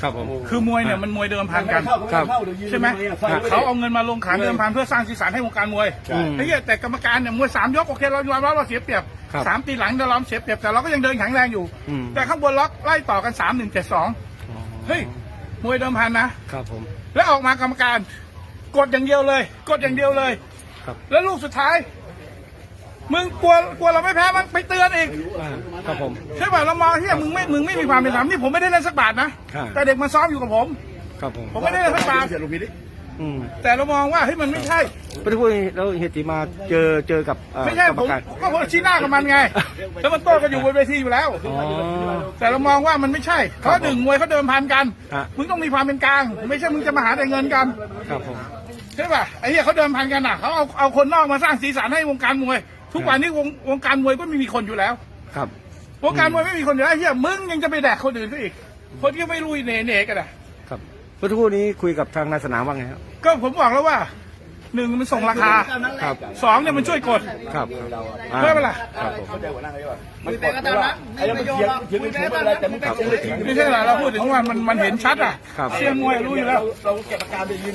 ครับผม คือมวยเนี่ยมันมวยเดิมพันกัน ครับ ใช่ไหมเขาเอาเงินมาลงขันเดิมพันเพื่อสร้างสีสันให้วงการมวยอืมไอ้เหี้ยแต่กรรมการเนี่ยมวยสามยกโอเคเรายอมรับว่าเสียเปรียบครับสามตีหลังเราล้อมเสียเปรียบแต่เราก็ยังเดินแข็งแรงอยู่อืมแต่ข้างบนล็อกไล่ต่อกันสามหนึ่งเจ็ดสองเฮ้ยมวยเดิมพันนะครับผม แล้วออกมากรรมการ กดอย่างเดียวเลย กดอย่างเดียวเลย ครับ แล้วลูกสุดท้าย มึงกลัวกลัวเราไม่แพ้มันไปเตือนอีกอ่าครับผม ใช่ป่ะเรามองที่มึงไม่มึงไม่มีความเป็นธรรมนี่ผมไม่ได้เล่นสักบาทนะ ครับ แต่เด็กมาซ้อมอยู่กับผม ครับผมผมไม่ได้เล่นสักบาทอืมแต่เรามองว่าเฮ้ยมันไม่ใช่ ไม่ได้พูดแล้วเฮยติมาเจอเจอกับเอ่อไม่ใช่กรรผมการก็ผมชี้หน้ากับมันไง แล้วมันโต้กันอยู่บนเวทีอยู่แล้ว อ๋อ แต่เรามองว่ามันไม่ใช่เพราะหนึ่งมวยเขาเดิมพันกัน ฮะ มึงต้องมีความเป็นกลาง ไม่ใช่มึงจะมาหาแต่เงินกันครับผม ใช่ป่ะไอ้เหี้ยเขาเดิมพันกันอะเขาเอาเอาคนนอกมาสร้างสีสันให้วงการมวย ทุกวันนี้วงวงการมวยก็ไม่มีคนอยู่แล้ว ครับ วงการมวยไม่มีคนอยู่แล้วไอ้เหี้ยมึงยังจะไปแดกคนอื่นเขาอีก คนที่ไม่รู้เนเนกันอะครับเมื่อสักครู่นี้คุยกับทางนายสนามว่าไงครับ ก็ผมบอกแล้วว่าหนึ่งมันส่งราคาครับสองเนี่ยมันช่วยกดครับอ่าได้ปะล่ะครับผมคุยไปก็ตามนั้นไม่ประโยชน์หรอกคุยไปก็ตามนั้นไม่เป็นไรไม่ใช่เหรอเราพูดถึงว่ามันมันเห็นชัดอะครับเชียร์มวยรู้อยู่แล้วเราเก็บอาการไปยืน